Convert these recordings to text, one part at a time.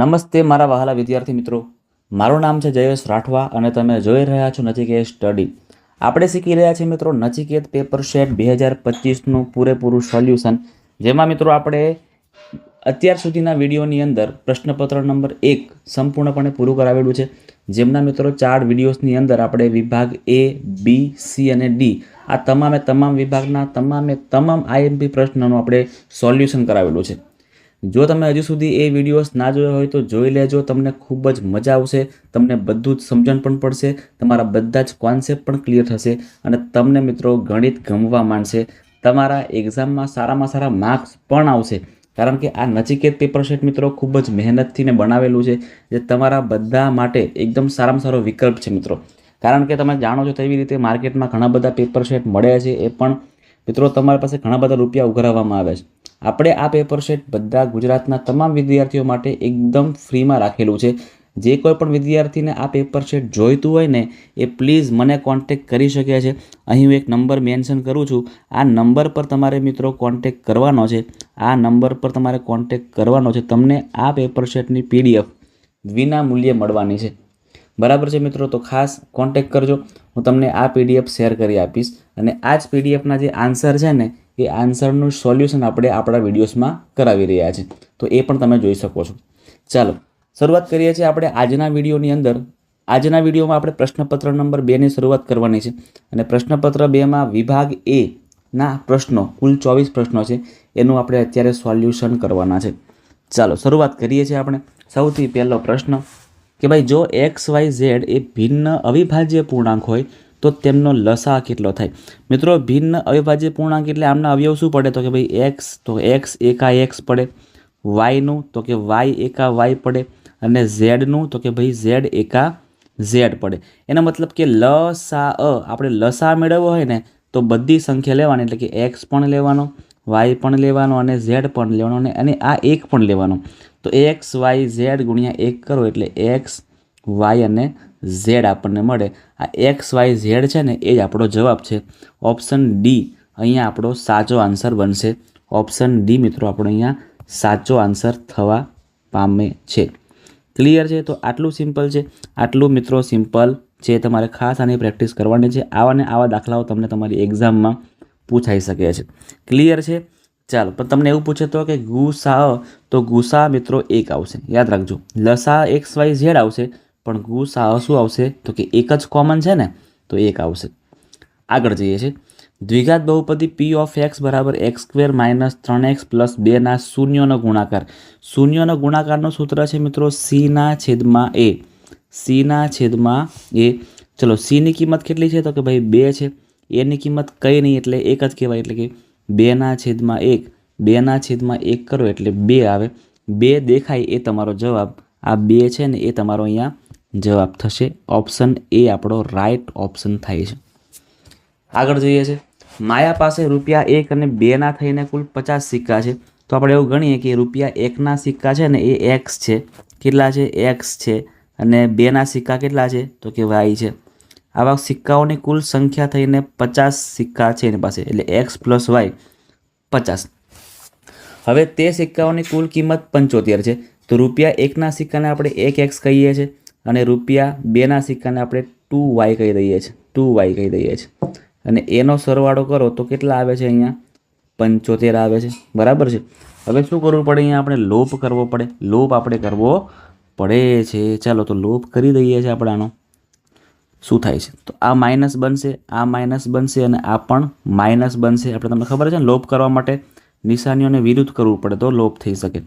નમસ્તે મારા વહાલા વિદ્યાર્થી મિત્રો. મારું નામ છે જયેશ રાઠવા અને તમે જોઈ રહ્યા છો નચિકેત સ્ટડી. આપણે શીખી રહ્યા છીએ મિત્રો નચિકેત પેપર શેટ બે હજાર પચીસનું પૂરેપૂરું સોલ્યુશન, જેમાં મિત્રો આપણે અત્યાર સુધીના વિડીયોની અંદર પ્રશ્નપત્ર નંબર એક સંપૂર્ણપણે પૂરું કરાવેલું છે. જેમના મિત્રો ચાર વિડીયોઝની અંદર આપણે વિભાગ એ, બી, સી અને ડી, આ તમામે તમામ વિભાગના તમામે તમામ આઈએમપી પ્રશ્નોનું આપણે સોલ્યુશન કરાવેલું છે. જો તમે હજુ સુધી એ વિડીયોઝ ના જોયા હોય તો જોઈ લેજો, તમને ખૂબ જ મજા આવશે, તમને બધું જ સમજણ પણ પડશે, તમારા બધા જ કોન્સેપ્ટ પણ ક્લિયર થશે અને તમને મિત્રો ગણિત ગમવા માંડશે. તમારા એક્ઝામમાં સારામાં સારા માર્ક્સ પણ આવશે. કારણ કે આ નચિકેત પેપર સેટ મિત્રો ખૂબ જ મહેનતથી ને બનાવેલું છે, જે તમારા બધા માટે એકદમ સારામાં સારો વિકલ્પ છે મિત્રો. કારણ કે તમે જાણો છો તેવી રીતે માર્કેટમાં ઘણા બધા પેપર સેટ મળ્યા છે, એ પણ મિત્રો, તમારી પાસે ઘણા બધા રૂપિયા ઉઘરાવવામાં આવે છે. આપણે આ પેપર સેટ બધા ગુજરાતના તમામ વિદ્યાર્થીઓ માટે એકદમ ફ્રીમાં રાખેલું છે. જે કોઈ પણ વિદ્યાર્થીને આ પેપર સેટ જોઈતું હોય ને, એ પ્લીઝ મને કોન્ટેક કરી શકે છે. અહીં હું એક નંબર મેન્શન કરું છું. આ નંબર પર તમારે મિત્રો કોન્ટેક કરવાનો છે. આ નંબર પર તમારે કોન્ટેક કરવાનો છે. તમને આ પેપર સેટની પીડીએફ વિના મૂલ્યે મળવાની છે. બરાબર છે મિત્રો? તો ખાસ કોન્ટેક કરજો. હું તમને આ પીડીએફ શેર કરી આપીશ અને આ જ પીડીએફના જે આન્સર છે ને, એ આન્સરનું સોલ્યુશન આપણે આપણા વિડીયોઝમાં કરાવી રહ્યા છે તો એ પણ તમે જોઈ શકો છો. ચાલો, શરૂઆત કરીએ છીએ આપણે આજના વિડીયોની અંદર. આજના વિડીયોમાં આપણે પ્રશ્નપત્ર નંબર બેની શરૂઆત કરવાની છે અને પ્રશ્નપત્ર બેમાં વિભાગ એ ના પ્રશ્નો, કુલ ચોવીસ પ્રશ્નો છે, એનું આપણે અત્યારે સોલ્યુશન કરવાના છે. ચાલો, શરૂઆત કરીએ છીએ આપણે. સૌથી પહેલો પ્રશ્ન કે ભાઈ જો એક્સ, વાય, ઝેડ એ ભિન્ન અવિભાજ્ય પૂર્ણાંક હોય, તો તેમનો લસા કેટલો થાય? મિત્રો, ભિન્ન અવિભાજ્ય પૂર્ણાંક એટલે આમના અવયવ શું પડે? તો કે ભાઈ એક્સ, તો એક્સ એકા એક્સ પડે. વાયનું, તો કે વાય એકા વાય પડે. અને ઝેડનું, તો કે ભાઈ ઝેડ એકા ઝેડ પડે. એનો મતલબ કે લસા અ, આપણે લસા મેળવવો હોય ને, તો બધી સંખ્યા લેવાની, એટલે કે એક્સ પણ લેવાનો વાય પણ લેવાનો અને ઝેડ પણ લેવાનો અને આ એક પણ લેવાનો. તો એક્સ, વાય, ઝેડ ગુણ્યા એક કરો એટલે એક્સ, વાય અને ઝેડ આપણને મળે. આ એક્સ, વાય, ઝેડ છે ને, એ જ આપણો જવાબ છે. ઓપ્શન ડી અહીંયા આપણો સાચો આન્સર બનશે. ઓપ્શન ડી મિત્રો આપણો અહીંયા સાચો આન્સર થવા પામે છે. ક્લિયર છે? તો આટલું સિમ્પલ છે. આટલું મિત્રો સિમ્પલ છે. તમારે ખાસ આની પ્રેક્ટિસ કરવાની છે. આવા ને આવા દાખલાઓ તમને તમારી એક્ઝામમાં પૂછાઈ શકે છે. ક્લિયર છે? ચાલો, પણ તમને એવું પૂછે તો કે ગુસા તો ગુસા મિત્રો એક આવશે. યાદ રાખજો. લસા એક્સ વાય ઝેડ આવશે, પણ ગુસા શું આવશે? તો કે એક જ કોમન છે ને, તો એક આવશે. આગળ જઈએ છીએ. દ્વિઘાત બહુપદી પી ઓફ એક્સ બરાબર એક્સ સ્ક્વેર માઇનસ ત્રણ એક્સ પ્લસ બેના શૂન્યનો ગુણાકાર. શૂન્યનો ગુણાકારનું સૂત્ર છે મિત્રો સીના છેદમાં એ સીના છેદમાં એ ચલો સીની કિંમત કેટલી છે? તો કે ભાઈ બે છે. એની કિંમત કંઈ નહીં એટલે એક જ કહેવાય, એટલે કે બેના છેદમાં એક, બેના છેદમાં એક કરો એટલે બે આવે. બે દેખાય એ તમારો જવાબ. આ બે છે ને એ તમારો અહીંયા જવાબ થશે. ઓપ્શન એ આપણો રાઈટ ઓપ્શન થાય છે. આગળ જોઈએ છે. માયા પાસે રૂપિયા એક અને બેના થઈને કુલ પચાસ સિક્કા છે. તો આપણે એવું ગણીએ કે રૂપિયા એકના સિક્કા છે ને એ એક્સ છે. કેટલા છે? એક્સ છે. અને બેના સિક્કા કેટલા છે? તો કે વાય છે. આવા સિક્કાઓની કુલ સંખ્યા થઈને પચાસ સિક્કા છે એની પાસે. એટલે એક્સ પ્લસ વાય પચાસ. હવે તે સિક્કાઓની કુલ કિંમત પંચોતેર છે. તો રૂપિયા એકના સિક્કાને આપણે એક એક્સ કહીએ છીએ અને રૂપિયા બેના સિક્કાને આપણે ટુ વાય કહી દઈએ છીએ. ટુ વાય કહી દઈએ છીએ. અને એનો સરવાળો કરો તો કેટલા આવે છે અહીંયા? પંચોતેર આવે છે. બરાબર છે? હવે શું કરવું પડે અહીંયા? આપણે લોપ કરવો પડે. લોપ આપણે કરવો પડે છે. ચાલો તો લોપ કરી દઈએ છીએ આપણે આનો. શું થાય છે? તો આ માઇનસ બનશે, આ માઇનસ બનશે અને આ પણ માઇનસ બનશે. આપણે તમને ખબર છે લોપ કરવા માટે નિશાનીઓને વિરુદ્ધ કરવું પડે તો લોપ થઈ શકે.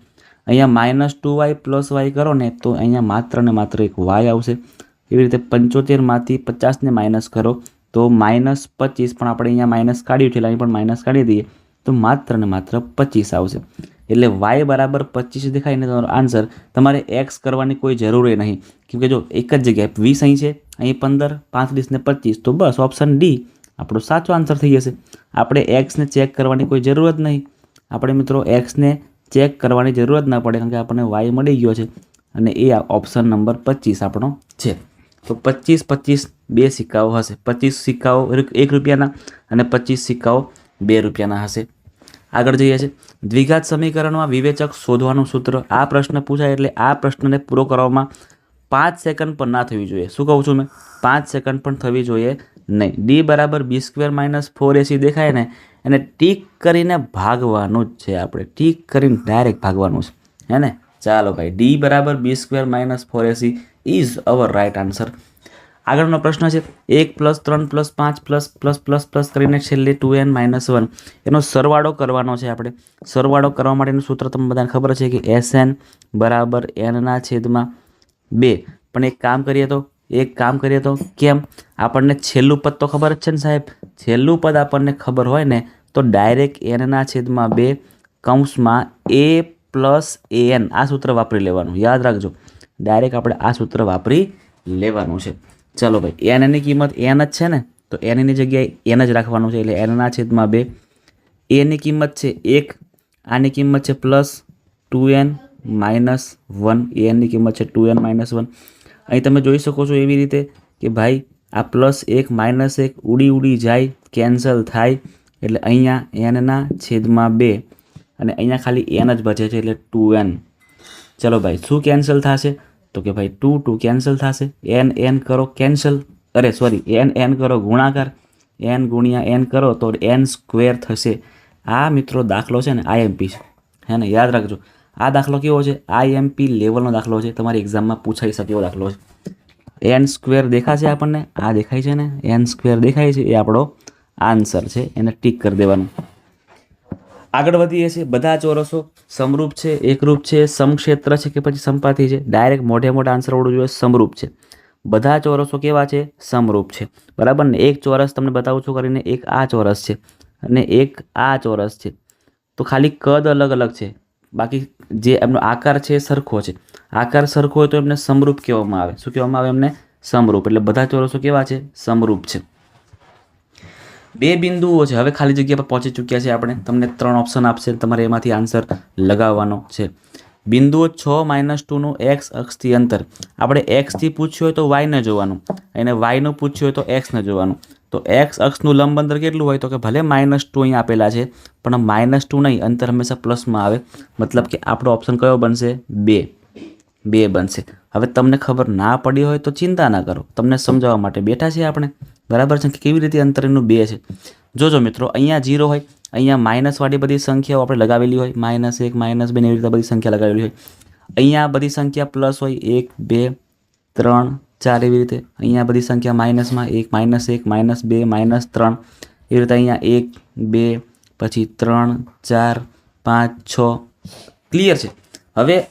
અહીંયા minus two Y plus Y કરો ને, તો અહીંયા માત્ર ને માત્ર એક વાય આવશે. એવી રીતે પંચોતેરમાંથી પચાસને માઇનસ કરો, તો માઇનસ પચીસ પણ આપણે અહીંયા માઇનસ કાઢ્યું છે, એટલે અહીં પણ માઇનસ કાઢી દઈએ, તો માત્ર ને માત્ર પચીસ આવશે. એટલે વાય બરાબર પચીસ દેખાય ને તમારો આન્સર તમારે એક્સ કરવાની કોઈ જરૂર નહીં. કેમ કે જો એક જ જગ્યાએ વીસ અહીં છે, અહીં પંદર, પાંત્રીસ ને પચીસ, તો બસ ઓપ્શન ડી આપણો સાચો આન્સર થઈ જશે. આપણે એક્સને ચેક કરવાની કોઈ જરૂર જ નહીં. આપણે મિત્રો એક્સને ચેક કરવાની જરૂરત ના પડે કારણ કે આપણને વાય મળી ગયો છે અને એ ઓપ્શન નંબર પચીસ આપણો છે. તો પચીસ પચીસ બે સિક્કાઓ હશે. પચીસ સિક્કાઓ એક રૂપિયાના અને પચીસ સિક્કાઓ બે રૂપિયાના હશે. આગળ જઈએ છે દ્વિઘાત સમીકરણમાં વિવેચક શોધવાનું સૂત્ર. આ પ્રશ્ન પૂછાય એટલે આ પ્રશ્નને પૂરો કરવામાં પાંચ સેકન્ડ પણ ના થવી જોઈએ. શું કહું છું મેં? પાંચ સેકન્ડ પણ થવી જોઈએ નહીં. ડી બરાબર B square minus four AC દેખાય ને? એને ટીક કરીને ભાગવાનું જ છે આપણે. ટીક કરીને ડાયરેક્ટ ભાગવાનું છે. હે ને? ચાલો ભાઈ ડી બરાબર B square minus four AC is our right answer આગળનો પ્રશ્ન છે, એક પ્લસ ત્રણ પ્લસ પાંચ પ્લસ પ્લસ પ્લસ પ્લસ કરીને છેલ્લે ટુ એન માઇનસ વન એનો સરવાળો કરવાનો છે આપણે. સરવાળો કરવા માટેનું સૂત્ર તમને બધાને ખબર છે કે એસ એન બરાબર એનના છેદમાં બે. પણ એક કામ કરીએ તો, એક કામ કરીએ તો કેમ? આપણને છેલ્લું પદ તો ખબર જ છે ને સાહેબ. છેલ્લું પદ આપણને ખબર હોય ને, તો ડાયરેક્ટ એનના છેદમાં બે કૌંસમાં એ પ્લસ એન આ સૂત્ર વાપરી લેવાનું. યાદ રાખજો. ડાયરેક્ટ આપણે આ સૂત્ર વાપરી લેવાનું છે. ચલો ભાઈ એન એની કિંમત એન જ છે ને? તો એન એની જગ્યાએ એન જ રાખવાનું છે, એટલે એનના છેદમાં બે. એની કિંમત છે એક, આની કિંમત છે plus two N minus one એનની કિંમત છે ટુ એન માઇનસ વન અહીં તમે જોઈ શકો છો એવી રીતે કે ભાઈ, આ પ્લસ એક માઇનસ એક ઉડી ઉડી જાય કેન્સલ થાય, એટલે અહીંયા એનના છેદમાં બે. અને અહીંયા ખાલી એન જ બચે છે, એટલે ટુ એન ચલો ભાઈ, શું કેન્સલ થશે? તો કે ભાઈ ટુ ટુ કેન્સલ થશે. એન એન કરો કેન્સલ. અરે સોરી એન એન કરો ગુણાકાર. એન ગુણ્યા એન કરો તો એન સ્ક્વેર થશે. આ મિત્રો દાખલો છે ને આઈએમપી છે. હે ને, યાદ રાખજો. આ દાખલો કેવો છે? આઈએમપી લેવલનો દાખલો છે. તમારી એક્ઝામમાં પૂછાઈ શકે એવો દાખલો છે. એન સ્ક્વેર દેખાશે આપણને? આ દેખાય છે ને? એન સ્ક્વેર દેખાય છે. એ આપણો આન્સર છે. એને ટીક કરી દેવાનું. આગળ વધીએ છીએ. બધા ચોરસો સમરૂપ છે, એકરૂપ છે, સમક્ષેત્ર છે કે પછી સંપાતી છે? ડાયરેક્ટ મોઢે મોટા આન્સર આવડવું જોઈએ, સમરૂપ છે. બધા ચોરસો કેવા છે? સમરૂપ છે. બરાબર ને? એક ચોરસ તમને બતાવું છું કરીને એક આ ચોરસ છે અને એક આ ચોરસ છે. તો ખાલી કદ અલગ અલગ છે. બાકી જે એમનો આકાર છે એ સરખો છે. આકાર સરખો હોય તો એમને સમરૂપ કહેવામાં આવે. શું કહેવામાં આવે? એમને સમરૂપ. એટલે બધા ચોરસો કેવા છે? સમરૂપ છે. બે બિંદુઓ છે. હવે ખાલી જગ્યા પર પહોંચી ચૂક્યા છે આપણે. તમને ત્રણ ઓપ્શન આપશે. તમારે એમાંથી આન્સર લગાવવાનો છે. બિંદુઓ છ માઇનસ ટુનું એક્સ અક્ષથી અંતર. આપણે એક્સથી પૂછ્યું હોય તો વાયને જોવાનું. અને વાયનું પૂછ્યું હોય તો એક્સને જોવાનું. તો એક્સ અક્ષનું લંબ અંતર કેટલું હોય? તો કે ભલે માઇનસ ટુ અહીં આપેલા છે, પણ માઇનસ ટુ નહીં. અંતર હંમેશા પ્લસમાં આવે. મતલબ કે આપણો ઓપ્શન કયો બનશે? બે. બે બનશે. હવે તમને ખબર ના પડી હોય તો ચિંતા ના કરો. તમને સમજાવવા માટે બેઠા છીએ આપણે. બરાબર છે? કે કેવી રીતે અંતર એનું બે છે? જોજો મિત્રો, અહીંયા જીરો હોય, અહીંયા માઇનસવાળી બધી સંખ્યાઓ આપણે લગાવેલી હોય, માઇનસ એક, માઇનસ બે એવી રીતે બધી સંખ્યા લગાવેલી હોય. અહીંયા બધી સંખ્યા પ્લસ હોય, એક, બે, ત્રણ, ચાર એવી રીતે. અહીંયા બધી સંખ્યા માઇનસમાં એક, માઇનસ એક, માઇનસ બે, માઇનસ ત્રણ. એવી રીતે અહીંયા એક, બે, પછી ત્રણ, ચાર, પાંચ, છ. ક્લિયર છે? હવે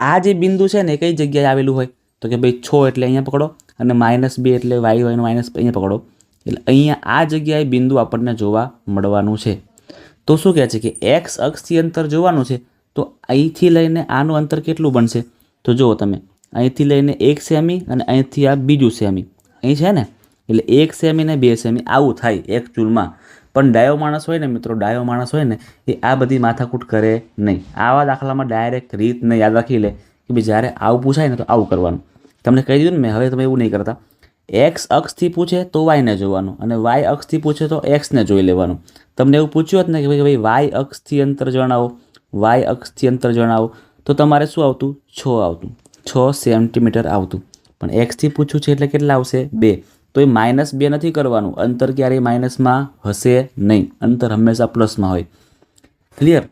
આ જે બિંદુ છે ને કઈ જગ્યાએ આવેલું હોય? તો કે ભાઈ છ એટલે અહીંયા પકડો. અને માઇનસ બે એટલે વાય વાયનું માઇનસ અહીંયા પકડો. એટલે અહીંયા આ જગ્યાએ બિંદુ આપણને જોવા મળવાનું છે. તો શું કહે છે કે એક્સ અક્ષથી અંતર જોવાનું છે? તો અહીંથી લઈને આનું અંતર કેટલું બનશે? તો જુઓ તમે, અહીંથી લઈને એક સેમી અને અહીંથી આ બીજું સેમી. અહીં છે ને? એટલે એક સેમી ને બે સેમી, આવું થાય એક ચૂલમાં. પણ ડાયો માણસ હોય ને મિત્રો, ડાયો માણસ હોય ને, એ આ બધી માથાકૂટ કરે નહીં. આવા દાખલામાં ડાયરેક્ટ રીતને યાદ રાખી લે કે ભાઈ જ્યારે આવું પૂછાય ને તો આવું કરવાનું. તમને કહી દીધું ને મેં, હવે તમે એવું નહીં કરતા. એક્સ અક્ષથી પૂછે તો વાયને જોવાનું અને વાય અક્ષથી પૂછે તો એક્સને જોઈ લેવાનું. તમને એવું પૂછ્યું હતું ને કે ભાઈ વાય અક્ષથી અંતર જણાવો વાય અક્ષથી અંતર જણાવો, તો તમારે શું આવતું? છ આવતું. છ સેન્ટીમીટર આવતું. પણ એક્સથી પૂછ્યું છે એટલે કેટલા આવશે? બે. તો એ માઇનસ બે નથી કરવાનું. અંતર ક્યારેય માઇનસમાં હશે નહીં. અંતર હંમેશા પ્લસમાં હોય. ક્લિયર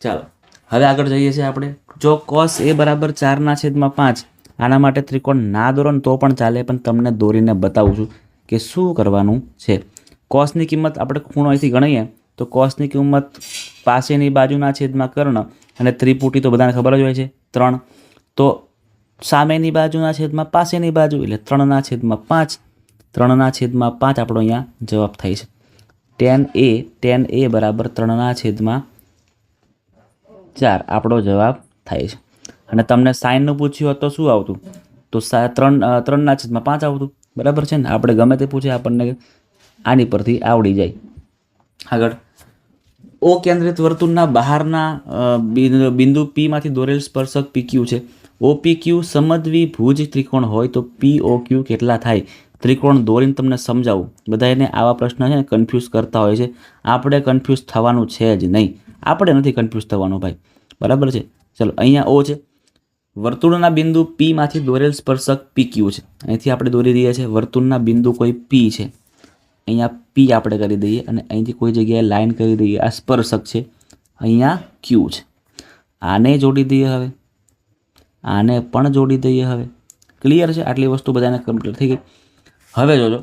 ચાલો. હવે આગળ જઈએ છીએ આપણે. જો કોસ એ બરાબર ચારના છેદમાં પાંચ આના માટે ત્રિકોણ ના દોરો તો પણ ચાલે, પણ તમને દોરીને બતાવું છું કે શું કરવાનું છે. કોસની કિંમત આપણે ખૂણો અહીંથી ગણીએ, તો કોસની કિંમત પાસેની બાજુના છેદમાં કર્ણ અને ત્રિપુટી તો બધાને ખબર જ હોય છે, ત્રણ. તો સામેની બાજુના છેદમાં પાસેની બાજુ, એટલે ત્રણના છેદમાં પાંચ, ત્રણના છેદમાં પાંચ આપણો અહીંયા જવાબ થાય છે. ટેન એ ટેન એ બરાબર ત્રણના છેદમાં ચાર આપણો જવાબ થાય છે. અને તમને સાઇનનું પૂછ્યું તો શું આવતું? તો ત્રણ ત્રણના છેદમાં પાંચ આવતું. બરાબર છે ને? આપણે ગમે તે પૂછે આપણને આની પરથી આવડી જાય. આગળ. ઓ કેન્દ્રિત વર્તુળના બહારના બિંદુ- પીમાંથી દોરેલ સ્પર્શક પીક્યુ છે. ઓ ક્યુ સમદ્વી ભુજ ત્રિકોણ હોય તો પી ઓ ક્યુ કેટલા થાય? ત્રિકોણ દોરીને તમને સમજાવું. બધા એને આવા પ્રશ્ન છે ને કન્ફ્યુઝ કરતા હોય છે. આપણે કન્ફ્યુઝ થવાનું છે જ નહીં. આપણે નથી કન્ફ્યુઝ થવાનું ભાઈ. બરાબર છે? ચલો, અહીંયા ઓ છે. વર્તુળના બિંદુ પીમાંથી દોરેલ સ્પર્શક પી ક્યુ છે. અહીંથી આપણે દોરી દઈએ છીએ, વર્તુળના બિંદુ કોઈ પી છે. અહીંયા પી આપણે કરી દઈએ અને અહીંથી કોઈ જગ્યાએ લાઈન કરી દઈએ, આ સ્પર્શક છે. અહીંયા ક્યુ છે. આને જોડી દઈએ હવે. આને પણ જોડી દઈએ હવે. ક્લિયર છે? આટલી વસ્તુ બધાને કમ્પ્લીટ થઈ ગઈ. હવે જોજો.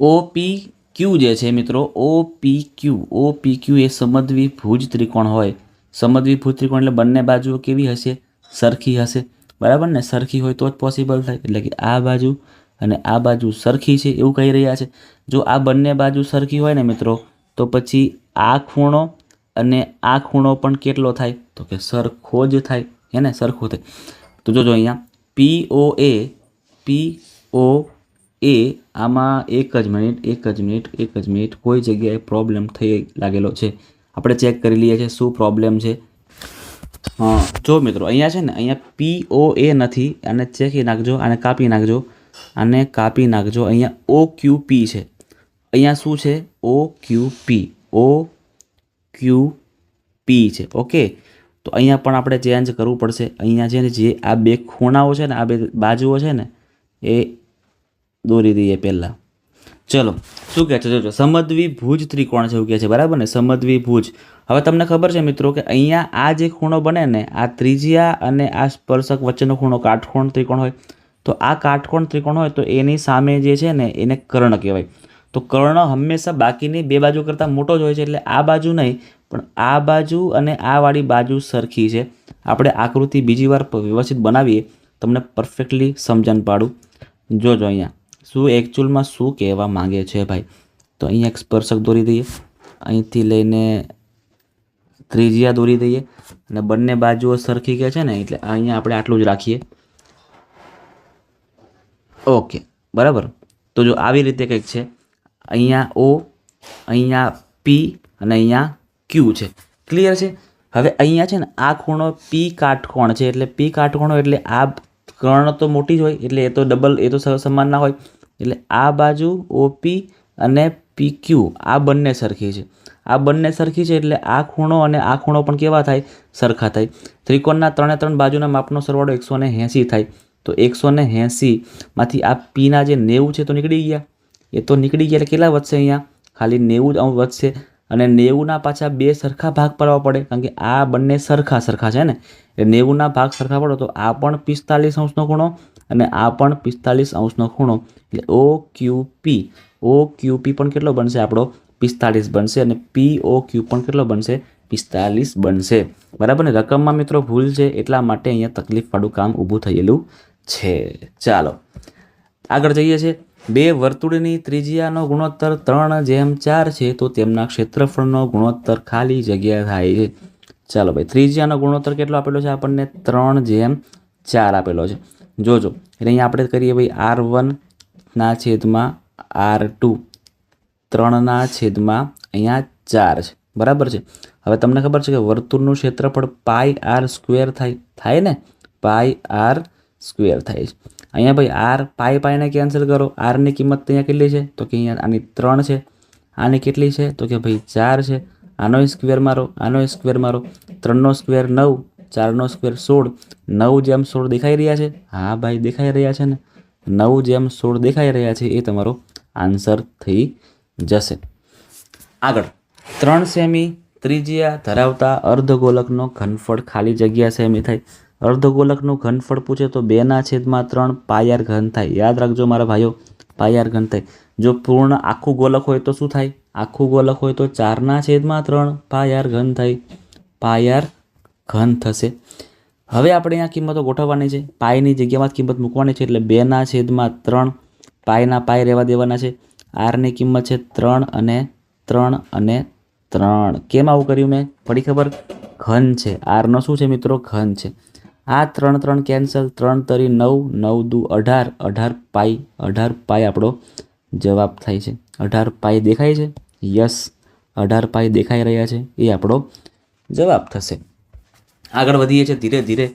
ઓ પી ક્યુ જે છે મિત્રો ઓ પી ક્યુ ઓ પી ક્યુ એ સમદ્વિભુજ ત્રિકોણ હોય. સમદ્વિભુજ ત્રિકોણ એટલે બંને બાજુઓ કેવી હશે? સરખી હશે. બરાબર ને? સરખી હોય તો જ પોસિબલ થાય. એટલે કે આ બાજુ અને આ બાજુ સરખી છે એવું કહી રહ્યા છે. જો આ બંને બાજુ સરખી હોય ને મિત્રો, તો પછી આ ખૂણો અને આ ખૂણો પણ કેટલો થાય? તો કે સરખો જ થાય. હે ને? સરખો થાય. તો જોજો અહીંયા. પી ઓ એ પી ઓ એ આમાં એક જ મિનિટ, એક જ મિનિટ, એક જ મિનિટ કોઈ જગ્યાએ પ્રોબ્લેમ થઈ લાગેલો છે. આપણે ચેક કરી લઈએ છીએ શું પ્રોબ્લેમ છે. હા. જો મિત્રો, અહીંયા છે ને, અહીંયા પી ઓ એ નથી, આને ચેકી નાખજો, આને કાપી નાખજો, આને કાપી નાખજો. અહીંયા ઓ ક્યુ પી છે. અહીંયા શું છે? ઓ ક્યુ પી ઓ ક્યુ પી છે, ઓકે? તો અહીંયા પણ આપણે ચેન્જ કરવું પડશે. અહીંયા છે ને, જે આ બે ખૂણાઓ છે ને, આ બે બાજુઓ છે ને, એ દોરી દઈએ પહેલાં. ચલો, શું કહે છે? જોજો સમદ્વી ભુજ ત્રિકોણ છે એવું કહે છે, બરાબર ને? સમદ્વી ભુજ હવે તમને ખબર છે મિત્રો કે અહીંયા આ જે ખૂણો બને ને, આ ત્રિજ્યા અને આ સ્પર્શક વચ્ચેનો ખૂણો કાટકોણ ત્રિકોણ હોય. તો આ કાટકોણ ત્રિકોણ હોય તો એની સામે જે છે ને, એને કર્ણ કહેવાય. તો કર્ણ હંમેશા બાકીની બે બાજુ કરતાં મોટો જ હોય છે, એટલે આ બાજુ નહીં, પણ આ બાજુ અને આ વાળી બાજુ સરખી છે. આપણે આકૃતિ બીજી વાર વ્યવસ્થિત બનાવીએ, તમને પરફેક્ટલી સમજણ પાડું. જોજો અહીંયા. શું એકચ્યુઅલમાં શું કહેવા માંગે છે ભાઈ? તો અહીંયા એક સ્પર્શક દોરી દઈએ. અહીંથી લઈને ત્રિજ્યા દોરી દઈએ. અને બંને બાજુઓ સરખી કે છે ને? એટલે અહીંયા આપણે આટલું જ રાખીએ. ઓકે બરાબર? તો જો આવી રીતે કંઈક છે. અહીંયા ઓ અહીંયા પી અને અહીંયા ક્યુ છે. ક્લિયર છે? હવે અહીંયા છે ને આ ખૂણો પી કાટકોણ છે. એટલે પી કાટકોણો એટલે આ કર્ણ તો મોટી જ હોય. એટલે એ તો ડબલ એ તો સમાન ના હોય. એટલે આ બાજુ ઓપી અને પી ક્યુ આ બંને સરખી છે. આ બંને સરખી છે એટલે આ ખૂણો અને આ ખૂણો પણ કેવા થાય? સરખા થાય. ત્રિકોણના ત્રણે ત્રણ બાજુના માપનો સરવાળો એકસો એંસી થાય. તો એકસો ને એંસીમાંથી આ પીના જે નેવું છે તો નીકળી ગયા. એ તો નીકળી ગયા એટલે કેટલા વધશે અહીંયા? ખાલી નેવું જ વધશે. અને નેવુંના પાછા બે સરખા ભાગ પાડવા પડે. કારણ કે આ બંને સરખા સરખા છે ને? એટલે નેવુંના ભાગ સરખા પડો તો આ પણ પિસ્તાલીસ અંશનો ખૂણો અને આ પણ પિસ્તાલીસ અંશનો ખૂણો. એટલે ઓ ક્યુ પી ઓ ક્યુ પી પણ કેટલો બનશે? આપણો પિસ્તાલીસ બનશે અને પી ઓ ક્યુ પણ કેટલો બનશે? પિસ્તાલીસ બનશે. બરાબર ને? રકમમાં મિત્રો ભૂલ છે એટલા માટે અહીંયા તકલીફવાળું કામ ઊભું થયેલું છે. ચાલો. આગળ જઈએ છીએ. બે વર્તુળની ત્રિજ્યાનો ગુણોત્તર ત્રણ જેમ ચાર છે તો તેમના ક્ષેત્રફળનો ગુણોત્તર ખાલી જગ્યા થાય છે. ચાલો ભાઈ, ત્રિજ્યાનો ગુણોત્તર કેટલો આપેલો છે? આપણને ત્રણ જેમ ચાર આપેલો છે. જોજો, એટલે અહીંયા આપણે કરીએ ભાઈ, આર વનના છેદમાં આર ટુ. ત્રણના છેદમાં અહીંયા ચાર છે. બરાબર છે? હવે તમને ખબર છે કે વર્તુળનું ક્ષેત્રફળ પાઈ આર સ્ક્વેર થાય થાય ને? પાઈ આર સ્ક્વેર થાય છે. અહીંયા ભાઈ, આર પાઈ પાઈને કેન્સલ કરો. આરની કિંમત અહીંયા કેટલી છે? તો કે અહીંયા આની ત્રણ છે. આની કેટલી છે? તો કે ભાઈ, ચાર છે. આનો સ્ક્વેર મારો, આનો સ્ક્વેર મારો. ત્રણનો સ્ક્વેર નવ, ચારનો સ્ક્વેર સોળ. નવ જેમ સોળ દેખાઈ રહ્યા છે, હા ભાઈ દેખાઈ રહ્યા છે ને? નવ જેમ સોળ દેખાઈ રહ્યા છે એ તમારો આન્સર થઈ જશે. આગળ. ત્રણ સેમી ત્રિજ્યા ધરાવતા અર્ધગોલકનો ઘનફળ ખાલી જગ્યા સેમી થાય. અર્ધગોલકનું ઘનફળ પૂછે તો બેના છેદમાં ત્રણ પાયાર ઘન થાય. યાદ રાખજો મારા ભાઈઓ, પાયાર ઘન થાય. જો પૂર્ણ આખું ગોલક હોય તો શું થાય? આખું ગોલક હોય તો ચારના છેદમાં ત્રણ પાયાર ઘન થાય. પાયાર ઘન થશે. હવે આપણે અહીંયા કિંમતો ગોઠવવાની છે. પાયની જગ્યામાં કિંમત મૂકવાની છે એટલે બેના છેદમાં ત્રણ પાયના પાય રહેવા દેવાના છે. આરની કિંમત છે ત્રણ અને ત્રણ અને ત્રણ. કેમ આવું કર્યું મેં? ફરી ખબર? ઘન છે. આરનો શું છે મિત્રો? ઘન છે. આ ત્રણ ત્રણ કેન્સલ, ત્રણ તરી નવ નવ દુ અઢાર અઢાર પાઈ અઢાર પાઈ આપણો જવાબ થાય છે. અઢાર પાઈ દેખાય છે? યસ. અઢાર પાઈ દેખાઈ રહ્યા છે. એ આપણો જવાબ થશે. આગળ વધીએ છીએ ધીરે ધીરે.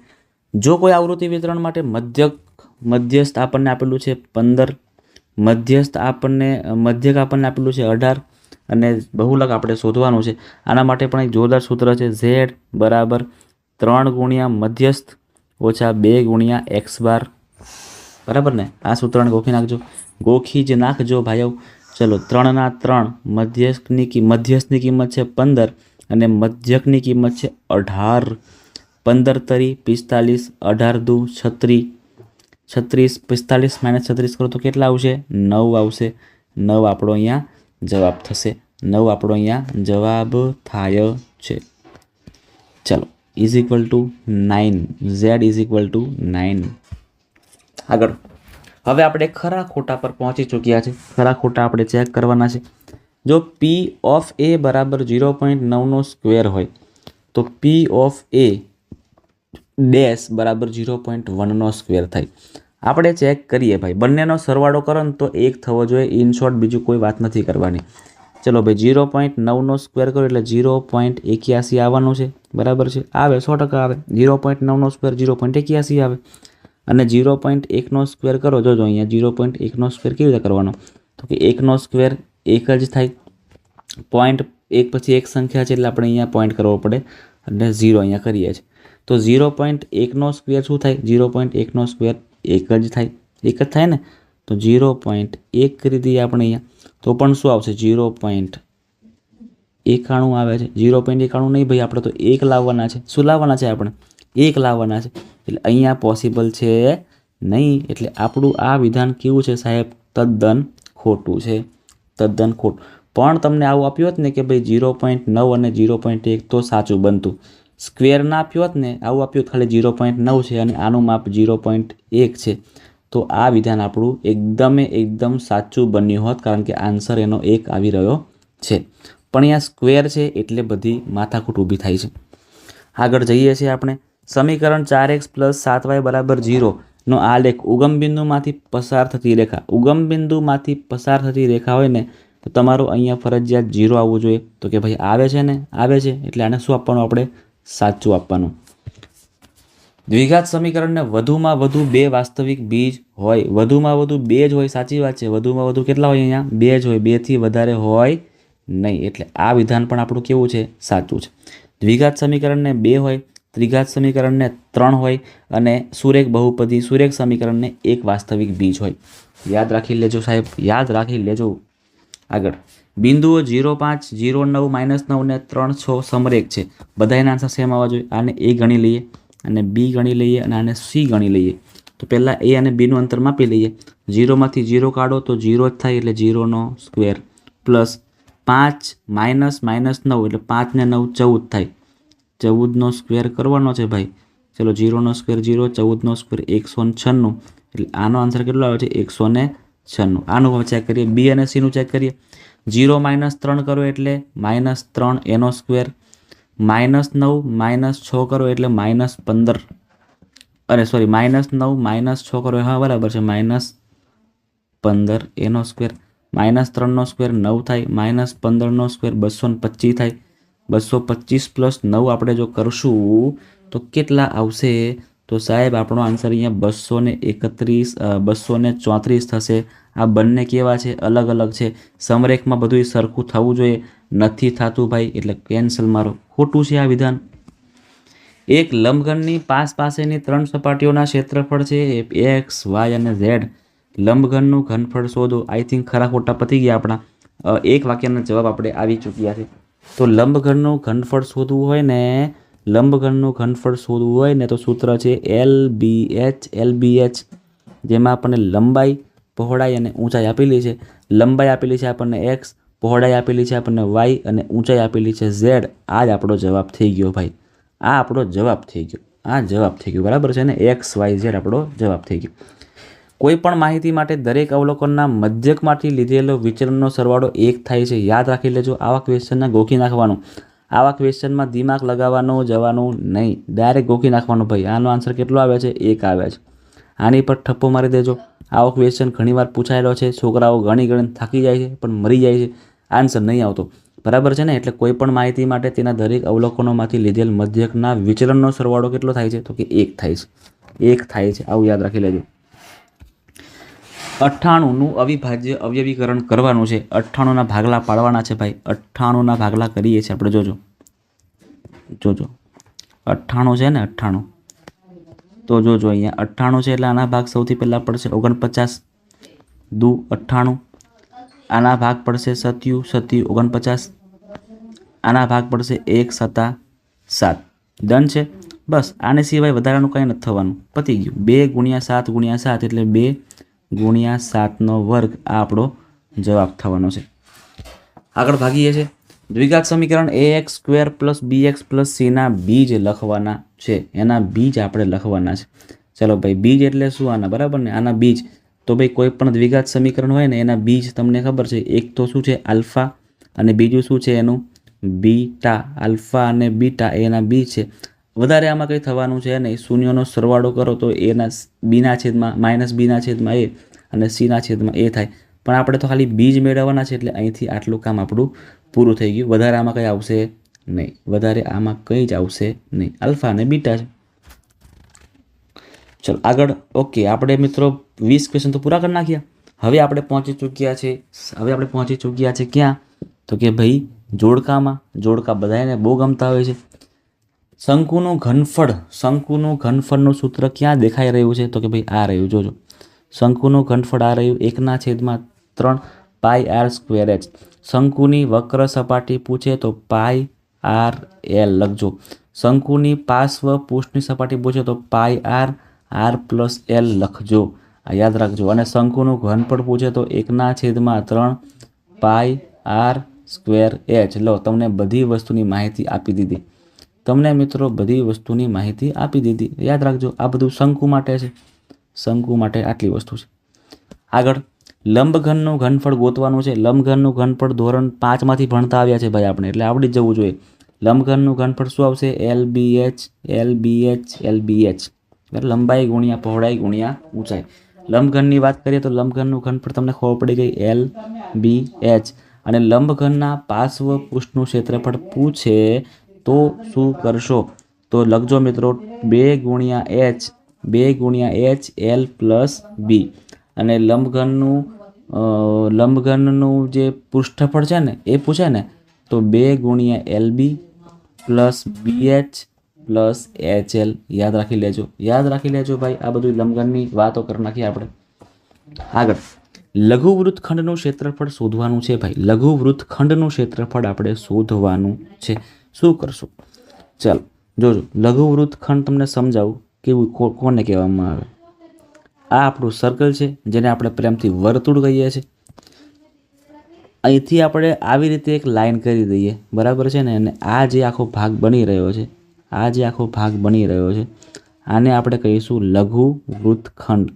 જો કોઈ આવૃત્તિ વિતરણ માટે મધ્યક, મધ્યસ્થ આપણને આપેલું છે પંદર, મધ્યસ્થ આપણને, મધ્યક આપણને આપેલું છે અઢાર અને બહુલક આપણે શોધવાનું છે. આના માટે પણ એક જોરદાર સૂત્ર છે ઝેડ બરાબર ત્રણ ગુણ્યા મધ્યસ્થ ઓછા બે ગુણ્યા એક્સ બાર. બરાબર ને? આ સૂત્રને ગોખી નાખજો. ગોખી જ નાખજો ભાઈઓ. ચલો ત્રણના ત્રણ. મધ્યસ્થની કિ મધ્યસ્થની કિંમત છે પંદર અને મધ્યકની કિંમત છે અઢાર. પંદર તરી પિસ્તાલીસ, અઢાર દુ છત્રીસ છત્રીસ, પિસ્તાલીસ માઇનસ છત્રીસ કરો તો કેટલા આવશે? નવ આવશે. નવ આપણો અહીંયા જવાબ થશે. નવ આપણો અહીંયા જવાબ થાય છે. ચલો is equal to nine Z is equal to nine આગળ. હવે આપણે ખરા ખોટા પર પહોંચી ચૂક્યા છે. ખરા ખોટા આપણે ચેક કરવાના છે. જો પી ઓફ એ બરાબર ઝીરો પોઈન્ટ નવનો સ્ક્વેર હોય, તો પી ઓફ એ ડેશ બરાબર ઝીરો પોઈન્ટ વનનો સ્ક્વેર થાય. આપણે ચેક કરીએ ભાઈ. બંનેનો સરવાળો કરો ને તો એક થવો જોઈએ. ઇન શોર્ટ બીજું કોઈ વાત નથી કરવાની. ચલો ભાઈ ઝીરો પોઈન્ટ નવનો સ્ક્વેર કરો એટલે ઝીરો પોઈન્ટ એક્યાસી આવવાનું છે. બરાબર છે? આવે, સો ટકા આવે. ઝીરો પોઈન્ટ નવનો સ્ક્વેર ઝીરો પોઈન્ટ એક્યાસી આવે. અને ઝીરો પોઈન્ટ એકનો સ્ક્વેર કરો જોજો અહીંયા ઝીરો પોઈન્ટ એકનો સ્ક્વેર કેવી રીતે કરવાનો? તો કે એકનો સ્ક્વેર એક જ થાય પોઈન્ટ એક પછી એક સંખ્યા છે એટલે આપણે અહીંયા પોઈન્ટ કરવો પડે અને ઝીરો અહીંયા કરીએ છીએ. તો ઝીરો પોઈન્ટ એકનો સ્ક્વેર શું થાય? ઝીરો પોઈન્ટ એકનો સ્ક્વેર એક જ થાય, એક જ થાય ને? તો ઝીરો પોઈન્ટ એક કરી દઈએ આપણે અહીંયા. તો પણ શું આવશે? ઝીરો પોઈન્ટ એકાણું આવે છે. ઝીરો પોઈન્ટ એકાણું નહીં ભાઈ, આપણે તો એક લાવવાના છે. શું લાવવાના છે આપણે? એક લાવવાના છે. એટલે અહીંયા પોસિબલ છે નહીં. એટલે આપણું આ વિધાન કેવું છે સાહેબ? તદ્દન ખોટું છે. તદ્દન ખોટું. પણ તમને આવું આપ્યું હોત ને કે ભાઈ ઝીરો પોઈન્ટ નવ અને ઝીરો પોઈન્ટ એક તો સાચું બનતું. સ્ક્વેર ના આપ્યું હોત ને, આવું આપ્યું ખાલી ઝીરો પોઈન્ટ નવ છે અને આનું માપ ઝીરો પોઈન્ટ એક છે. તો આ વિધાન આપણું એકદમે એકદમ સાચું બન્યું હોત કારણ કે આન્સર એનો એક આવી રહ્યો છે. પણ અહીંયા સ્ક્વેર છે એટલે બધી માથાકૂટ ઊભી થાય છે. આગળ જઈએ છીએ આપણે. સમીકરણ ચાર એક્સ પ્લસ સાત વાય બરાબર જીરોનો આલેખ ઉગમ બિંદુમાંથી પસાર થતી રેખા. ઉગમ બિંદુમાંથી પસાર થતી રેખા હોય ને, તો તમારું અહીંયા ફરજિયાત જીરો આવવું જોઈએ. તો કે ભાઈ આવે છે ને? આવે છે. એટલે આને શું આપવાનું આપણે? સાચું આપવાનું. દ્વિઘાત સમીકરણને વધુમાં વધુ બે વાસ્તવિક બીજ હોય. વધુમાં વધુ બે જ હોય, સાચી વાત છે. વધુમાં વધુ કેટલા હોય અહીંયા? બે જ હોય. બેથી વધારે હોય નહીં. એટલે આ વિધાન પણ આપણું કેવું છે? સાચું છે. દ્વિઘાત સમીકરણને બે હોય ત્રિઘાત સમીકરણને ત્રણ હોય અને સુરેખ બહુપદી સુરેખ સમીકરણને એક વાસ્તવિક બીજ હોય. યાદ રાખી લેજો સાહેબ, યાદ રાખી લેજો. આગળ. બિંદુઓ જીરો પાંચ જીરો નવ, માઇનસ નવ ને ત્રણ છ સમરેખ છે. બધાના આન્સર સેમ આવવા જોઈએ. આને એ ગણી લઈએ અને બી ગણી લઈએ અને આને સી ગણી લઈએ. તો પહેલાં એ અને બીનું અંતર માપી લઈએ. જીરોમાંથી જીરો કાઢો તો જીરો જ થાય એટલે જીરોનો સ્ક્વેર. પ્લસ પાંચ માઇનસ માઇનસ નવ એટલે પાંચને નવ ચૌદ થાય. ચૌદનો સ્ક્વેર કરવાનો છે ભાઈ. ચલો જીરોનો સ્ક્વેર જીરો, ચૌદનો સ્ક્વેર એકસો છન્નું. એટલે આનો આન્સર કેટલો આવે છે? એકસો ને છન્નું. આનું હવે ચેક કરીએ. બી અને સીનું ચેક કરીએ. જીરો માઇનસ ત્રણ કરો એટલે માઇનસ ત્રણ એનો સ્ક્વેર. માઇનસ નવ, માઇનસ છ કરો એટલે માઇનસ પંદર. અરે સોરી માઇનસ નવ, માઇનસ છ કરો. હા, બરાબર છે. માઇનસ પંદર એનો સ્ક્વેર. માઇનસ ત્રણનો સ્ક્વેર નવ થાય. માઇનસ પંદરનો સ્ક્વેર બસો ને થાય. બસો પચીસ પ્લસ નવ આપણે જો કરશું, તો કેટલા આવશે? તો સાહેબ, આપણો આન્સર અહીંયા બસો ને એકત્રીસ બસો ને ચોત્રીસ થશે. આ બંને કેવા છે? અલગ અલગ છે. સમરેખમાં બધું સરખું થવું જોઈએ. નથી થતું ભાઈ, એટલે કેન્સલ મારો. ખોટું છે આ વિધાન. એક લંબઘનની પાસ પાસેની ત્રણ સપાટીઓના ક્ષેત્રફળ છે. એક્સ, વાય અને ઝેડ. લંબઘનનું ઘનફળ શોધો. આઈ થિંક ખરા ખોટા પતી ગયા આપણા. એક વાક્યના જવાબ આપણે આવી ચૂક્યા છે. તો લંબઘનનું ઘનફળ શોધવું હોય ને, લંબઘનનું ઘનફળ શોધવું હોય ને, તો સૂત્ર છે L B H, L B H, જેમાં આપણને લંબાઈ, પહોળાઈ અને ઊંચાઈ આપેલી છે. લંબાઈ આપેલી છે આપણને એક્સ, પહોળાઈ આપેલી છે આપણને વાય અને ઊંચાઈ આપેલી છે ઝેડ. આ જ આપણો જવાબ થઈ ગયો ભાઈ. આ આપણો જવાબ થઈ ગયો. આ જવાબ થઈ ગયો. બરાબર છે ને? એક્સ, વાય, ઝેડ આપણો જવાબ થઈ ગયો. કોઈ પણ માહિતી માટે દરેક અવલોકનના મધ્યકમાંથી લીધેલો વિચલનનો સરવાળો એક થાય છે. યાદ રાખી લેજો, આવા ક્વેશ્ચનને ગોખી નાખવાનું. આવા ક્વેશ્ચનમાં દિમાગ લગાવવાનું જવાનું નહીં. ડાયરેક્ટ ગોખી નાખવાનું ભાઈ. આનો આન્સર કેટલો આવે છે? એક આવે છે. આની પર ઠપ્પો મારી દેજો. આવો ક્વેશ્ચન ઘણીવાર પૂછાયેલો છે. છોકરાઓ ગણી ગણીને થાકી જાય છે, પણ મરી જાય છે. આન્સર નહીં આવતો. બરાબર છે ને? એટલે કોઈ પણ માહિતી માટે તેના દરેક અવલોકનોમાંથી લીધેલ મધ્યકના વિચલનનો સરવાળો કેટલો થાય છે? તો કે એક થાય છે. એક થાય છે. આવું યાદ રાખી લેજો. અઠ્ઠાણુંનું અવિભાજ્ય અવયવીકરણ કરવાનું છે. અઠ્ઠાણુંના ભાગલા પાડવાના છે ભાઈ. અઠ્ઠાણુંના ભાગલા કરીએ છીએ આપણે. જોજો. જોજો. અઠ્ઠાણું છે ને? અઠ્ઠાણું. તો જોજો અહીંયા. અઠ્ઠાણું છે એટલે આના ભાગ સૌથી પહેલાં પડશે ઓગણપચાસ. દુ અઠ્ઠાણું. આના ભાગ પડશે સત્યુ. સત્યુ ઓગણપચાસ. આના ભાગ પડશે એક સત્તા સાત. ડન છે? બસ. આને સિવાય વધારાનું કંઈ નથી થવાનું. પતી ગયું. બે ગુણ્યા સાત ગુણ્યા સાત એટલે બે ગુણ્યા સાતનો વર્ગ આ આપણો જવાબ થવાનો છે. આગળ ભાગીએ છે દ્વિઘાત સમીકરણ A X square plus B X plus સીના બીજ લખવાના છે. એના બીજ આપણે લખવાના છે. ચલો ભાઈ, બીજ એટલે શું? આના બરાબર ને? આના બીજ. તો ભાઈ, કોઈ પણ દ્વિઘાત સમીકરણ હોય ને, એના બીજ તમને ખબર છે. એક તો શું છે? આલ્ફા. અને બીજું શું છે એનું? બીટા. આલ્ફા અને બીટા એના બીજ છે. વધારે આમાં કંઈ થવાનું છે નહીં. શૂન્યનો સરવાળો કરો તો એના બીના છેદમાં, માઇનસ બીના છેદમાં એ અને સીના છેદમાં એ થાય. પણ આપણે તો ખાલી બીજ મેળવવાના છે એટલે અહીંથી આટલું કામ આપણું પૂરું થઈ ગયું. વધારે આમાં કંઈ આવશે નહીં. વધારે આમાં કંઈ જ આવશે નહીં. આલ્ફા અને બીટા છે. ચલો, આગળ. ઓકે, આપણે મિત્રો વીસ ક્વેશ્ચન તો પૂરા કરી નાખ્યા. હવે આપણે પહોંચી ચૂક્યા છે. હવે આપણે પહોંચી ચૂક્યા છે ક્યાં? તો કે ભાઈ, જોડકામાં. જોડકા બધાને બહુ ગમતા હોય છે. શંકુનું ઘનફળ, શંકુનું ઘનફળનું સૂત્ર ક્યાં દેખાઈ રહ્યું છે? તો કે ભાઈ આ રહ્યું, જોજો. શંકુનું ઘનફળ આ રહ્યું એકના છેદમાં ત્રણ પાઈ આર સ્ક્વેર એચ. શંકુની વક્ર સપાટી પૂછે તો પાઈ આર એલ, લખજો. શંકુની પાર્શ્વ પૃષ્ઠની સપાટી પૂછે તો pi r r plus L, લખજો. આ યાદ રાખજો. અને શંકુનું ઘનફળ પૂછે તો એકના છેદમાં ત્રણ પાઈ આર સ્ક્વેર એચ. લો, તમને બધી વસ્તુની માહિતી આપી દીધી. તમને મિત્રો બધી વસ્તુની માહિતી આપી દીધી. યાદ રાખજો, આ બધું શંકુ માટે છે. શંકુ માટે આટલી વસ્તુ છે. આગળ, લંબઘનનું ઘનફળ ગોતવાનું છે. લંબઘનનું ઘનફળ ધોરણ પાંચમાંથી ભણતા આવ્યા છે ભાઈ આપણે, એટલે આવડી જવું જોઈએ. લંબઘનનું ઘનફળ શું આવશે? L B H L B H L B H લંબાઈ ગુણ્યા, પહોળાઈ ગુણ્યા ઊંચાઈ. લંબઘનની વાત કરીએ તો લંબઘનનું ઘનફળ તમને ખબર પડી ગઈ એલ બી એચ અને લંબઘનના પાર્શ્વ પૃષ્ઠનું ક્ષેત્રફળ પૂછે તો શું કરશો? તો લખજો મિત્રો, બે ગુણ્યા એચ, બે ગુણ્યા એચ એલ પ્લસ બી. અને લંબઘનનું લંબઘનનું જે પૃષ્ઠફળ છે ને, એ પૂછે ને, તો બે ગુણ્યા L B plus B H plus H L. યાદ રાખી લેજો, યાદ રાખી લેજો ભાઈ, આ બધું લંબઘનની વાતો કરી નાખીએ આપણે. આગળ. લઘુ વૃત્તખંડનું ક્ષેત્રફળ શોધવાનું છે ભાઈ લઘુ વૃત્તખંડનું ક્ષેત્રફળ આપણે શોધવાનું છે. શું કરશું? ચાલો, જોજો લઘુ વૃત્તખંડ તમને સમજાવું કેવું કોને કહેવામાં આવે. આ આપણું સર્કલ છે, જેને આપણે પ્રેમથી વર્તુળ કહીએ છીએ. અહીંથી આપણે આવી રીતે એક લાઈન કરી દઈએ, બરાબર છે ને? અને આ જે આખો ભાગ બની રહ્યો છે, આ જે આખો ભાગ બની રહ્યો છે, આને આપણે કહીશું લઘુ વૃત્તખંડ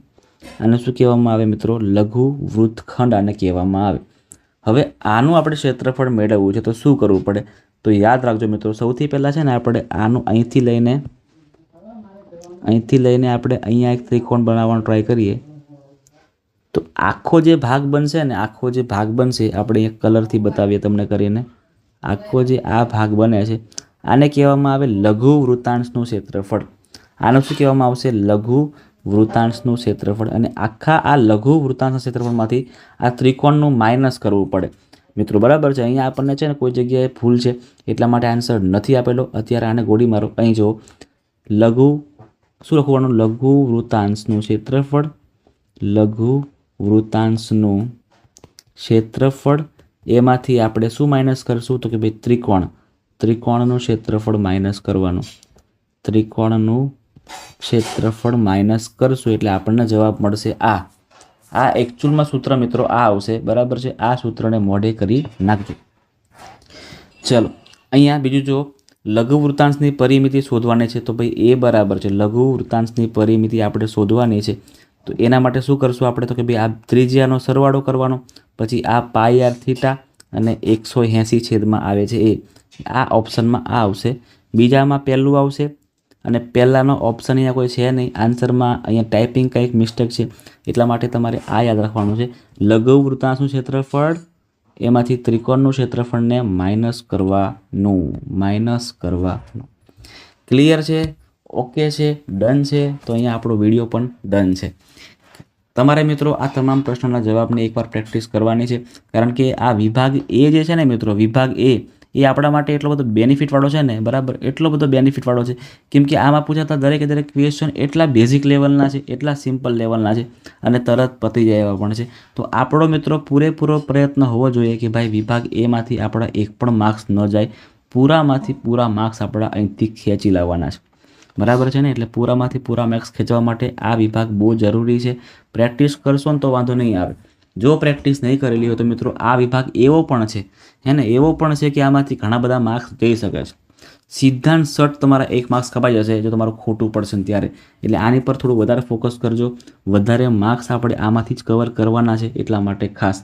આને શું કહેવામાં આવે મિત્રો? લઘુ વૃત્તખંડ આને કહેવામાં આવે. હવે આનું આપણે ક્ષેત્રફળ મેળવવું છે, તો શું કરવું પડે? તો યાદ રાખજો મિત્રો, સૌથી પહેલાં છે ને આપણે આનું અહીંથી લઈને અહીંથી લઈને આપણે અહીંયા એક ત્રિકોણ બનાવવાનો ટ્રાય કરીએ. તો આખો જે ભાગ બનશે ને, આખો જે ભાગ બનશે, આપણે એક કલરથી બતાવીએ તમને કરીને. આખો જે આ ભાગ બને છે, આને કહેવામાં આવે લઘુ વૃતાંશનું ક્ષેત્રફળ. આનું શું કહેવામાં આવશે? લઘુ વૃતાંશનું ક્ષેત્રફળ અને આખા આ લઘુ વૃતાંશના ક્ષેત્રફળમાંથી આ ત્રિકોણનું માઇનસ કરવું પડે. મિત્રો, બરાબર છે? અહીંયા આપણને છે ને કોઈ જગ્યાએ ભૂલ છે એટલા માટે આન્સર નથી આપેલો. અત્યારે આને ગોળી મારો. અહીં જુઓ. લઘુ, શું લખવાનું? લઘુ વૃતાંશનું ક્ષેત્રફળ, લઘુ વૃતાંશનું ક્ષેત્રફળ. એમાંથી આપણે શું માઇનસ કરશું? તો કે ભાઈ ત્રિકોણ. ત્રિકોણનું ક્ષેત્રફળ માઇનસ કરવાનું. ત્રિકોણનું ક્ષેત્રફળ માઇનસ કરશું એટલે આપણને જવાબ મળશે આ. આ એકચ્યુઅલમાં સૂત્ર મિત્રો આ આવશે. બરાબર છે? આ સૂત્રને મોઢે કરી નાખજો. ચલો, અહીંયા બીજું જો લઘુ વૃતાંશની પરિમિતિ શોધવાની છે. તો ભાઈ એ બરાબર છે. લઘુ વૃત્તાંશની પરિમિતિ આપણે શોધવાની છે. તો એના માટે શું કરશું આપણે? તો કે ભાઈ આ ત્રિજ્યાનો સરવાળો કરવાનો. પછી આ પાય આર થીટા અને એકસો એંસી છેદમાં આવે છે એ. આ ઓપ્શનમાં આ આવશે. બીજામાં પહેલું આવશે. અને પહેલાંનો ઓપ્શન અહીંયા કોઈ છે નહીં. આન્સરમાં અહીંયા ટાઈપિંગ કંઈક મિસ્ટેક છે. એટલા માટે તમારે આ યાદ રાખવાનું છે. લઘુ વૃતાંશનું ક્ષેત્રફળ, એમાંથી ત્રિકોણનું ક્ષેત્રફળને માઇનસ કરવાનું માઇનસ કરવાનું. ક્લિયર છે? ઓકે છે? ડન છે? તો અહીંયા આપણો વીડિયો પણ ડન છે. તમારે મિત્રો આ તમામ પ્રશ્નોના જવાબને એકવાર પ્રેક્ટિસ કરવાની છે. કારણ કે આ વિભાગ એ જે છે ને મિત્રો, વિભાગ એ એ આપણા માટે એટલો બધો બેનિફિટવાળો છે ને, બરાબર? એટલો બધો બેનિફિટવાળો છે. કેમ કે આમાં પૂછાતા દરેકે દરેક ક્વેશ્ચન એટલા બેઝિક લેવલના છે, એટલા સિમ્પલ લેવલના છે અને તરત પતી જાય એવા પણ છે. તો આપણો મિત્રો પૂરેપૂરો પ્રયત્ન હોવો જોઈએ કે ભાઈ વિભાગ એમાંથી આપણા એક પણ માર્ક્સ ન જાય. પૂરામાંથી પૂરા માર્ક્સ આપણા અહીંથી ખેંચી લાવવાના છે. બરાબર છે ને? એટલે પૂરામાંથી પૂરા માર્ક્સ ખેંચવા માટે આ વિભાગ બહુ જરૂરી છે. પ્રેક્ટિસ કરશો ને તો વાંધો નહીં આવે. જો પ્રેક્ટિસ નહીં કરેલી હોય તો મિત્રો આ વિભાગ એવો પણ છે, હે ને? એવો પણ છે કે આમાંથી ઘણા બધા માર્ક્સ જઈ શકે છે. સિદ્ધાંત સટ તમારા એક માર્ક્સ કપાઈ જશે જો તમારું ખોટું પડશે ત્યારે. એટલે આની પર થોડું વધારે ફોકસ કરજો. વધારે માર્ક્સ આપણે આમાંથી જ કવર કરવાના છે એટલા માટે ખાસ.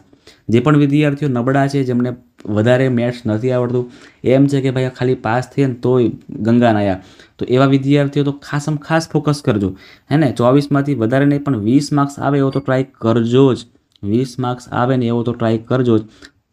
જે પણ વિદ્યાર્થીઓ નબળા છે, જેમને વધારે મેથ્સ નથી આવડતું, એમ છે કે ભાઈ ખાલી પાસ થઈએ ને તોય ગંગા નાયા તો એવા વિદ્યાર્થીઓ તો ખાસમ ખાસ ફોકસ કરજો. હે ને? ચોવીસમાંથી વધારે નહીં પણ વીસ માર્ક્સ આવે એવો તો ટ્રાય કરજો જ. વીસ માર્ક્સ આવે ને એવો તો ટ્રાય કરજો. જ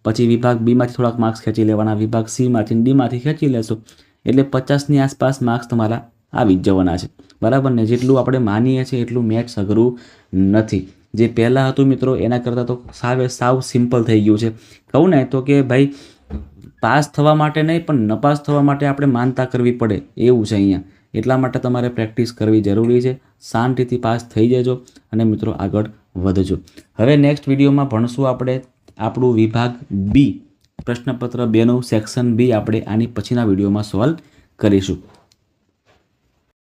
પછી વિભાગ બીમાંથી થોડાક માર્ક્સ ખેંચી લેવાના, વિભાગ સીમાંથી ડીમાંથી ખેંચી લેશો. એટલે પચાસની આસપાસ માર્ક્સ તમારા આવી જ જવાના છે. બરાબર ને? જેટલું આપણે માનીએ છીએ એટલું મેથ્સ અઘરું નથી. જે પહેલાં હતું મિત્રો, એના કરતાં તો સાવ સાવ સિમ્પલ થઈ ગયું છે. કહું ને તો કે ભાઈ, પાસ થવા માટે નહીં, પણ નપાસ થવા માટે આપણે માનતા કરવી પડે. એવું છે અહીંયા. એટલા માટે તમારે પ્રેક્ટિસ કરવી જરૂરી છે. શાંતિથી પાસ થઈ જજો. અને મિત્રો આગળ વધજો. હવે નેક્સ્ટ વિડીયોમાં ભણશું આપણે આપણું વિભાગ બી પ્રશ્નપત્ર બેનું સેક્શન બી આપણે આની પછીના વિડીયોમાં સોલ્વ કરીશું.